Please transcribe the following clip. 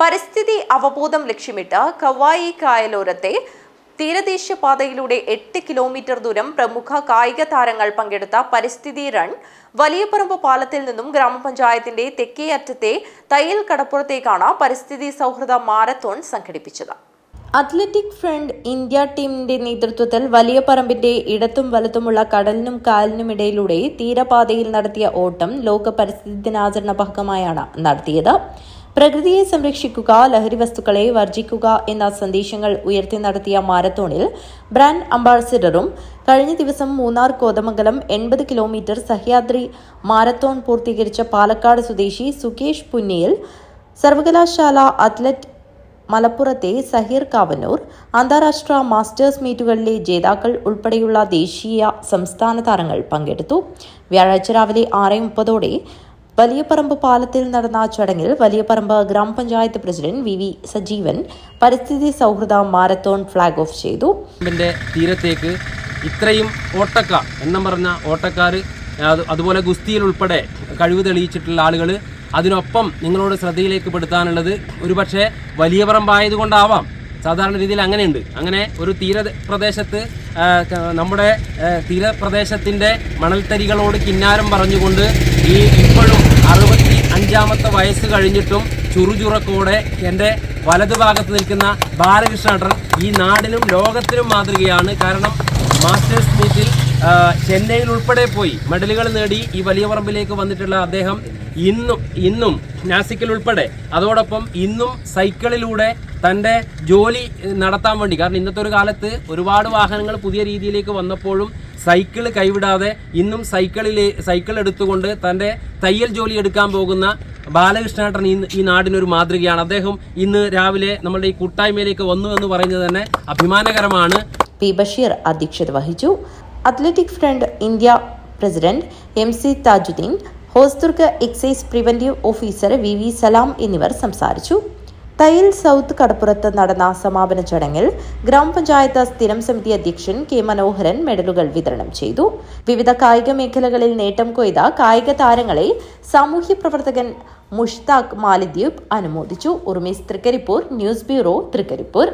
പരിസ്ഥിതി അവബോധം ലക്ഷ്യമിട്ട് കവായി കായലോരത്തെ തീരദേശ പാതയിലൂടെ എട്ട് കിലോമീറ്റർ ദൂരം പ്രമുഖ കായിക താരങ്ങൾ പങ്കെടുത്ത പരിസ്ഥിതി റൺ വലിയപറമ്പ് പാലത്തിൽ നിന്നും ഗ്രാമപഞ്ചായത്തിന്റെ തെക്കേ അറ്റത്തെ തയ്യൽ കടപ്പുറത്തേക്കാണ് പരിസ്ഥിതി സൗഹൃദ മാരത്തോൺ സംഘടിപ്പിച്ചത്. അത്ലറ്റിക് ഫ്രണ്ട് ഇന്ത്യ ടീമിന്റെ നേതൃത്വത്തിൽ വലിയ പറമ്പിന്റെ ഇടത്തും വലത്തുമുള്ള കടലിനും കാലിനുമിടയിലൂടെ തീരപാതയിൽ നടത്തിയ ഓട്ടം ലോക പരിസ്ഥിതി ദിനാചരണ ഭാഗമായാണ് നടത്തിയത്. പ്രകൃതിയെ സംരക്ഷിക്കുക ലഹരി വസ്തുക്കളെ വർജിക്കുക എന്ന സന്ദേശങ്ങൾ ഉയർത്തി നടത്തിയ മാരത്തോണിൽ ബ്രാൻഡ് അംബാസിഡറും കഴിഞ്ഞ ദിവസം മൂന്നാർ കോതമംഗലം എൺപത് കിലോമീറ്റർ സഹ്യാദ്രി മാരത്തോൺ പൂർത്തീകരിച്ച പാലക്കാട് സ്വദേശി സുകേഷ് പുന്നിയിൽ സർവകലാശാല അത്ലറ്റ് മലപ്പുറത്തെ സഹീർ കാവന്നൂർ അന്താരാഷ്ട്ര മാസ്റ്റേഴ്സ് മീറ്റുകളിലെ ജേതാക്കൾ ഉൾപ്പെടെയുള്ള ദേശീയ സംസ്ഥാന താരങ്ങൾ പങ്കെടുത്തു. വ്യാഴാഴ്ച രാവിലെ ആറ് മുപ്പതോടെ വലിയപറമ്പ് പാലത്തിൽ നടന്ന ചടങ്ങിൽ വലിയപറമ്പ് ഗ്രാമപഞ്ചായത്ത് പ്രസിഡന്റ് വി വി സജീവൻ പരിസ്ഥിതി സൗഹൃദ മാരത്തോൺ ഫ്ളാഗ് ഓഫ് ചെയ്തു. തീരത്തേക്ക് ഇത്രയും ഓട്ടക്കാർ എണ്ണം പറഞ്ഞ ഓട്ടക്കാർ അതുപോലെ ഗുസ്തിയിൽ ഉൾപ്പെടെ കഴിവ് തെളിയിച്ചിട്ടുള്ള ആളുകൾ അതിനൊപ്പം നിങ്ങളോട് ശ്രദ്ധയിലേക്ക് പെടുത്താനുള്ളത് ഒരുപക്ഷെ വലിയ പറമ്പായതുകൊണ്ടാവാം സാധാരണ രീതിയിൽ അങ്ങനെയുണ്ട്. അങ്ങനെ ഒരു തീര പ്രദേശത്ത് നമ്മുടെ തീരപ്രദേശത്തിന്റെ മണൽത്തരികളോട് കിന്നാരം പറഞ്ഞുകൊണ്ട് ഈ അറുപത്തി അഞ്ചാമത്തെ വയസ്സ് കഴിഞ്ഞിട്ടും ചുറുചുറക്കോടെ എന്റെ വലതുഭാഗത്ത് നിൽക്കുന്ന ബാലകൃഷ്ണേട്ടൻ ഈ നാടിനും ലോകത്തിനും മാതൃകയാണ്. കാരണം മാസ്റ്റേഴ്സ് മീറ്റിൽ ചെന്നൈയിൽ ഉൾപ്പെടെ പോയി. മെഡലുകൾ നേടി ഈ വലിയ പറമ്പിലേക്ക് വന്നിട്ടുള്ള അദ്ദേഹം ഇന്നും ഇന്നും നാസിക്കിൽ ഉൾപ്പെടെ. അതോടൊപ്പം ഇന്നും സൈക്കിളിലൂടെ തന്റെ ജോലി നടത്താൻ വേണ്ടി കാരണം ഇന്നത്തെ ഒരു കാലത്ത് ഒരുപാട് വാഹനങ്ങൾ പുതിയ രീതിയിലേക്ക് വന്നപ്പോഴും സൈക്കിൾ കൈവിടാതെ ഇന്നും സൈക്കിളിൽ സൈക്കിൾ എടുത്തുകൊണ്ട് തന്റെ തയ്യൽ ജോലി എടുക്കാൻ പോകുന്ന ബാലകൃഷ്ണേട്ടൻ ഈ ഈ നാടിനൊരു മാതൃകയാണ്. അദ്ദേഹം ഇന്ന് രാവിലെ നമ്മുടെ ഈ കൂട്ടായ്മയിലേക്ക് വന്നു എന്ന് പറയുന്നത് തന്നെ അഭിമാനകരമാണ്. പി ബഷീർ അധ്യക്ഷത വഹിച്ചു. Athletic front India president M C Thajudheen Hosdurg excise preventive officer V V Salam എന്നിവർ സംസാരിച്ചു. തയ്യൽ സൗത്ത് കടപ്പുറത്ത് നടന്ന സമാപന ചടങ്ങിൽ ഗ്രാമപഞ്ചായത്ത് സ്ഥിരം സമിതി അധ്യക്ഷൻ കെ മനോഹരൻ മെഡലുകൾ വിതരണം ചെയ്തു. വിവിധ കായിക മേഖലകളിൽ നേട്ടം കൊയ്ത കായിക താരങ്ങളെ സാമൂഹ്യ പ്രവർത്തകൻ മുഷ്താഖ് മാലിദ്വീപ് അനുമോദിച്ചു. ഉർമീസ് തൃക്കരിപ്പൂർ ന്യൂസ് ബ്യൂറോ തൃക്കരിപ്പൂർ.